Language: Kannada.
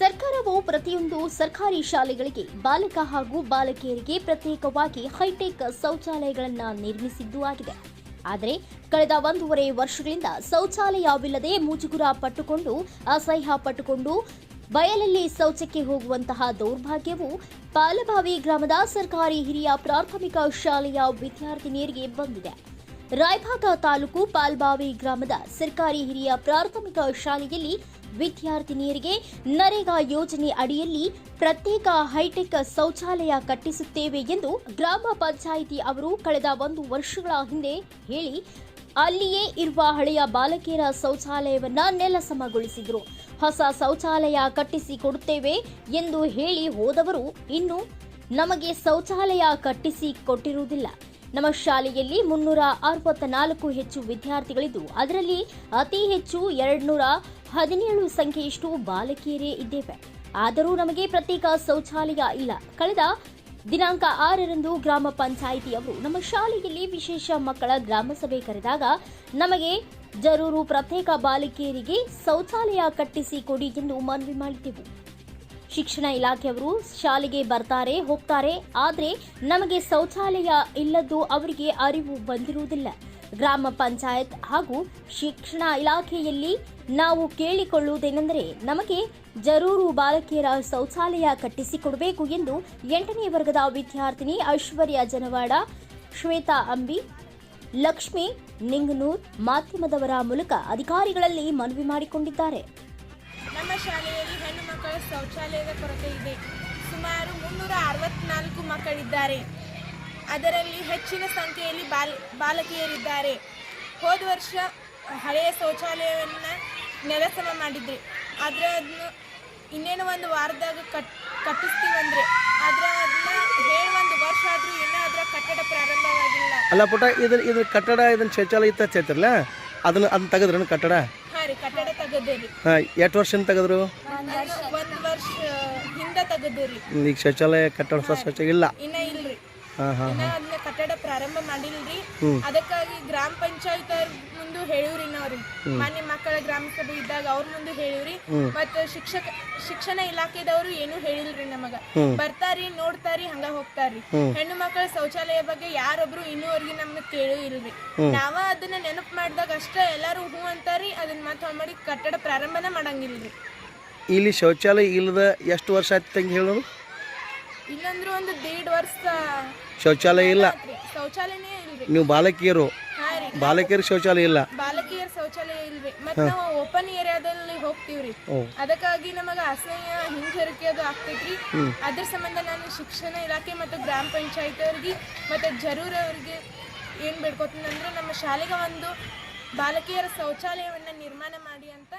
ಸರ್ಕಾರವು ಪ್ರತಿಯೊಂದು ಸರ್ಕಾರಿ ಶಾಲೆಗಳಿಗೆ ಬಾಲಕ ಹಾಗೂ ಬಾಲಕಿಯರಿಗೆ ಪ್ರತ್ಯೇಕವಾಗಿ ಹೈಟೆಕ್ ಶೌಚಾಲಯಗಳನ್ನು ನಿರ್ಮಿಸಿದ್ದು ಆಗಿದೆ. ಆದರೆ ಕಳೆದ ಒಂದೂವರೆ ವರ್ಷಗಳಿಂದ ಶೌಚಾಲಯವಿಲ್ಲದೆ ಮುಜುಗುರ ಪಟ್ಟುಕೊಂಡು, ಅಸಹ್ಯ ಪಟ್ಟುಕೊಂಡು, ಬಯಲಲ್ಲಿ ಶೌಚಕ್ಕೆ ಹೋಗುವಂತಹ ದೌರ್ಭಾಗ್ಯವು ಪಾಲಬಾವಿ ಗ್ರಾಮದ ಸರ್ಕಾರಿ ಹಿರಿಯ ಪ್ರಾಥಮಿಕ ಶಾಲೆಯ ವಿದ್ಯಾರ್ಥಿನಿಯರಿಗೆ ಬಂದಿದೆ. ರಾಯಭಾಗ ತಾಲೂಕು ಪಾಲ್ಬಾವಿ ಗ್ರಾಮದ ಸರ್ಕಾರಿ ಹಿರಿಯ ಪ್ರಾಥಮಿಕ ಶಾಲೆಯಲ್ಲಿ ವಿದ್ಯಾರ್ಥಿನಿಯರಿಗೆ ನರೇಗಾ ಯೋಜನೆ ಅಡಿಯಲ್ಲಿ ಪ್ರತ್ಯೇಕ ಹೈಟೆಕ್ ಶೌಚಾಲಯ ಕಟ್ಟಿಸುತ್ತೇವೆ ಎಂದು ಗ್ರಾಮ ಪಂಚಾಯಿತಿ ಅವರು ಕಳೆದ ಒಂದು ವರ್ಷಗಳ ಹಿಂದೆ ಹೇಳಿ, ಅಲ್ಲಿಯೇ ಇರುವ ಹಳೆಯ ಬಾಲಕಿಯರ ಶೌಚಾಲಯವನ್ನ ನೆಲಸಮಗೊಳಿಸಿದರು. ಹೊಸ ಶೌಚಾಲಯ ಕಟ್ಟಿಸಿ ಕೊಡುತ್ತೇವೆ ಎಂದು ಹೇಳಿ ಹೋದವರು ಇನ್ನು ನಮಗೆ ಶೌಚಾಲಯ ಕಟ್ಟಿಸಿ ಕೊಟ್ಟಿರುವುದಿಲ್ಲ. ನಮ್ಮ ಶಾಲೆಯಲ್ಲಿ ಮುನ್ನೂರ ಅರವತ್ತ ನಾಲ್ಕು ಹೆಚ್ಚು ವಿದ್ಯಾರ್ಥಿಗಳಿದ್ದು, ಅದರಲ್ಲಿ ಅತಿ ಹೆಚ್ಚು ಎರಡ್ನೂರ ಹದಿನೇಳು ಸಂಖ್ಯೆಯಷ್ಟು ಬಾಲಕಿಯರೇ ಇದ್ದೇವೆ. ಆದರೂ ನಮಗೆ ಪ್ರತ್ಯೇಕ ಶೌಚಾಲಯ ಇಲ್ಲ. ಕಳೆದ ದಿನಾಂಕ ಆರರಂದು ಗ್ರಾಮ ಪಂಚಾಯಿತಿಯವರು ನಮ್ಮ ಶಾಲೆಯಲ್ಲಿ ವಿಶೇಷ ಮಕ್ಕಳ ಗ್ರಾಮ ಸಭೆ ಕರೆದಾಗ, ನಮಗೆ ಜರೂರು ಪ್ರತ್ಯೇಕ ಬಾಲಕಿಯರಿಗೆ ಶೌಚಾಲಯ ಕಟ್ಟಿಸಿ ಕೊಡಿ ಎಂದು ಮನವಿ ಮಾಡಿದ್ದೆವು. ಶಿಕ್ಷಣ ಇಲಾಖೆಯವರು ಶಾಲೆಗೆ ಬರ್ತಾರೆ, ಹೋಗ್ತಾರೆ, ಆದರೆ ನಮಗೆ ಶೌಚಾಲಯ ಇಲ್ಲದ್ದು ಅವರಿಗೆ ಅರಿವು ಬಂದಿರುವುದಿಲ್ಲ. ಗ್ರಾಮ ಪಂಚಾಯತ್ ಹಾಗೂ ಶಿಕ್ಷಣ ಇಲಾಖೆಯಲ್ಲಿ ನಾವು ಕೇಳಿಕೊಳ್ಳುವುದೇನೆಂದರೆ ನಮಗೆ ಜರೂರು ಬಾಲಕಿಯರ ಶೌಚಾಲಯ ಕಟ್ಟಿಸಿಕೊಡಬೇಕು ಎಂದು ಎಂಟನೇ ವರ್ಗದ ವಿದ್ಯಾರ್ಥಿನಿ ಐಶ್ವರ್ಯ ಜನವಾಡ, ಶ್ವೇತಾ ಅಂಬಿ, ಲಕ್ಷ್ಮಿ ನಿಂಗನೂರ್ ಮಾಧ್ಯಮದವರ ಮೂಲಕ ಅಧಿಕಾರಿಗಳಲ್ಲಿ ಮನವಿ ಮಾಡಿಕೊಂಡಿದ್ದಾರೆ. ನಮ್ಮ ಶಾಲೆಯಲ್ಲಿ ಹೆಣ್ಣು ಮಕ್ಕಳ ಶೌಚಾಲಯದ ಕೊರತೆ ಇದೆ. ಸುಮಾರು ಮುನ್ನೂರ ಅರವತ್ನಾಲ್ಕು ಮಕ್ಕಳಿದ್ದಾರೆ. ಅದರಲ್ಲಿ ಹೆಚ್ಚಿನ ಸಂಖ್ಯೆಯಲ್ಲಿ ಬಾಲ್, ಬಾಲಕಿಯರಿದ್ದಾರೆ. ಹೋದ ವರ್ಷ ಹಳೆಯ ಶೌಚಾಲಯವನ್ನು ನೆಲಸಮ ಮಾಡಿದ್ರಿ. ಆದರೆ ಅದನ್ನು ಇನ್ನೇನು ಒಂದು ವಾರದಾಗ ಕಟ್ ಕಟ್ಟಿಸ್ತೀವಂದ್ರೆ ಆದರೆ ಅದನ್ನ ಹೇಳಿ ಒಂದು ವರ್ಷ ಆದರೂ ಇನ್ನೂ ಅದರ ಕಟ್ಟಡ ಪ್ರಾರಂಭವಾಗಿಲ್ಲ. ಅಲ್ಲ ಪುಟ ಇದ್ರ ಇದ್ರ ಕಟ್ಟಡ ಇದನ್ನ ಶೌಚಾಲಯ ಇತ್ತ ಹೇಳ್ತಾರಲ್ಲ ಅದನ್ನ ಅದನ್ನ ತೆಗೆದ್ರನು ಕಟ್ಟಡ? ರೀ ಕಟ್ಟಡ ತೆಗೆದಿರಿ ಹಾಂ ಎಷ್ಟು ವರ್ಷದಿಂದ ತೆಗೆದ್ರು? ಒಂದ್ ವರ್ಷ ಹಿಂದೆ ತೆಗೆದಿರಿ ಈಗ ಶೌಚಾಲಯ ಕಟ್ಟಡ ಹೊಸ ಶೌಚಾಲಯ ಇಲ್ಲ? ಇನ್ನ ಇಲ್ರಿ. ಹಾಂ ಹಾಂ ಇನ್ನ ಅದನ್ನ ಕಟ್ಟಡ ಪ್ರಾರಂಭ ಮಾಡಿಲ್ರಿ. ಅದಕ್ಕಾಗಿ ಗ್ರಾಮ ಪಂಚಾಯತ್ ಮುಂದೆ ನಾವ್ರಿ ಮಾನ್ಯ ಮಕ್ಕಳ ಗ್ರಾಮ ಸಭೆ ಇದ್ದಾಗ ಅವ್ರ ಮುಂದೆ ಹೇಳಿವ್ರಿ. ಮತ್ತ ಶಿಕ್ಷಕ ಶಿಕ್ಷಣ ಇಲಾಖೆದವರು ಏನು ಹೇಳಿಲ್ರಿ ನಮಗ. ಬರ್ತಾರಿ ನೋಡ್ತಾರಿ ಹಂಗ ಹೋಗ್ತಾರಿ ಹೆಣ್ಣು ಮಕ್ಕಳ ಶೌಚಾಲಯ ಬಗ್ಗೆ ಯಾರೊಬ್ರು ಇನ್ನೂವರೆಗೆ ನಮ್ಗ ಕೇಳು ಇಲ್ರಿ. ನಾವ ಅದನ್ನ ನೆನಪು ಮಾಡಿದಾಗ ಅಷ್ಟ ಎಲ್ಲಾರು ಹೂ ಅಂತಾರಿ ಅದನ್ನ ಮತ್ತೆ ಮಾಡಿ ಕಟ್ಟಡ ಪ್ರಾರಂಭನ ಮಾಡಂಗಿಲ್ರಿ. ಇಲ್ಲಿ ಶೌಚಾಲಯ ಇಲ್ಲದ ಎಷ್ಟು ವರ್ಷ ಆಯ್ತು ತಂಗಿ ಹೇಳೋದು? ಇಲ್ಲಂದ್ರೂ ಒಂದು ದೇಡ್ ವರ್ಷ. ಶೌಚಾಲಯ ಇಲ್ಲ. ಶೌಚಾಲಯನೇ ಇಲ್ರಿ. ನೀವು ಬಾಲಕಿಯರು. ಬಾಲಕಿಯರು ಶೌಚಾಲಯ ಇಲ್ಲ. ಶೌಚಾಲಯ ಇಲ್ವೇ? ಮತ್ ನಾವು ಓಪನ್ ಏರಿಯಾದಲ್ಲಿ ಹೋಗ್ತಿವ್ರಿ. ಅದಕ್ಕಾಗಿ ನಮಗ ಅಸಹ್ಯ ಹಿಂಜರಿಕೆ ಅದು ಆಗ್ತೈತ್ರಿ. ಅದ್ರ ಸಂಬಂಧ ನಾನು ಶಿಕ್ಷಣ ಇಲಾಖೆ ಮತ್ತು ಗ್ರಾಮ ಪಂಚಾಯತ್ ಅವ್ರಿಗೆ ಮತ್ತು ಜರೂರ್ ಅವ್ರಿಗೆ ಏನು ಬೇಡ್ಕೊತೀನಿ ಅಂದ್ರೆ ನಮ್ಮ ಶಾಲೆಗೆ ಒಂದು ಬಾಲಕಿಯರ ಶೌಚಾಲಯವನ್ನ ನಿರ್ಮಾಣ ಮಾಡಿ ಅಂತ